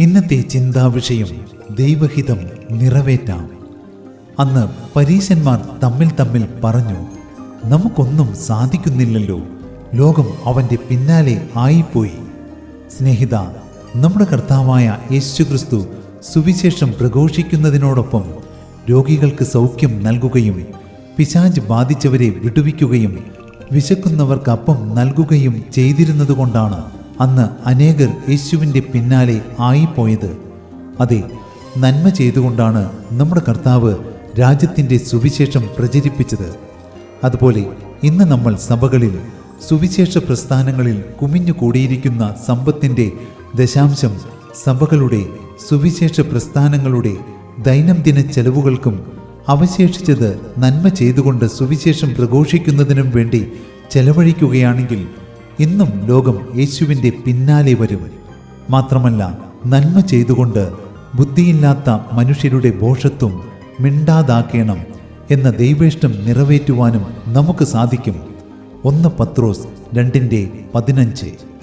ഇന്നത്തെ ചിന്താവിഷയം ദൈവഹിതം നിറവേറ്റാം. അന്ന് പരീശന്മാർ തമ്മിൽ തമ്മിൽ പറഞ്ഞു നമുക്കൊന്നും സാധിക്കുന്നില്ലല്ലോ. ലോകം അവന്റെ പിന്നാലെ ആയിപ്പോയി. സ്നേഹിത നമ്മുടെ കർത്താവായ യേശുക്രിസ്തു സുവിശേഷം പ്രഘോഷിക്കുന്നതിനോടൊപ്പം രോഗികൾക്ക് സൗഖ്യം നൽകുകയും പിശാജ് ബാധിച്ചവരെ വിടുവിക്കുകയും വിശക്കുന്നവർക്ക് അപ്പം നൽകുകയും ചെയ്തിരുന്നതുകൊണ്ടാണ് അന്ന് അനേകർ യേശുവിന്റെ പിന്നാലെ ആയിപ്പോയത്. അതെ നന്മ ചെയ്തുകൊണ്ടാണ് നമ്മുടെ കർത്താവ് രാജ്യത്തിന്റെ സുവിശേഷം പ്രചരിപ്പിച്ചത്. അതുപോലെ ഇന്ന് നമ്മൾ സഭകളിൽ സുവിശേഷ പ്രസ്ഥാനങ്ങളിൽ കുമിഞ്ഞു കൂടിയിരിക്കുന്ന സമ്പത്തിന്റെ ദശാംശം സഭകളുടെ സുവിശേഷ പ്രസ്ഥാനങ്ങളുടെ ദൈനംദിന ചെലവുകൾക്കും അവശേഷിച്ചത് നന്മ ചെയ്തുകൊണ്ട് സുവിശേഷം പ്രഘോഷിക്കുന്നതിനും വേണ്ടി ചെലവഴിക്കുകയാണെങ്കിൽ ഇന്നും ലോകം യേശുവിന്റെ പിന്നാലെ വരും. മാത്രമല്ല നന്മ ചെയ്തുകൊണ്ട് ബുദ്ധിയില്ലാത്ത മനുഷ്യരുടെ ഭോഷത്വം മിണ്ടാതാക്കേണം എന്ന ദൈവേഷ്ടം നിറവേറ്റുവാനും നമുക്ക് സാധിക്കും. ഒന്ന് പത്രോസ് രണ്ടിന്റെ പതിനഞ്ച്.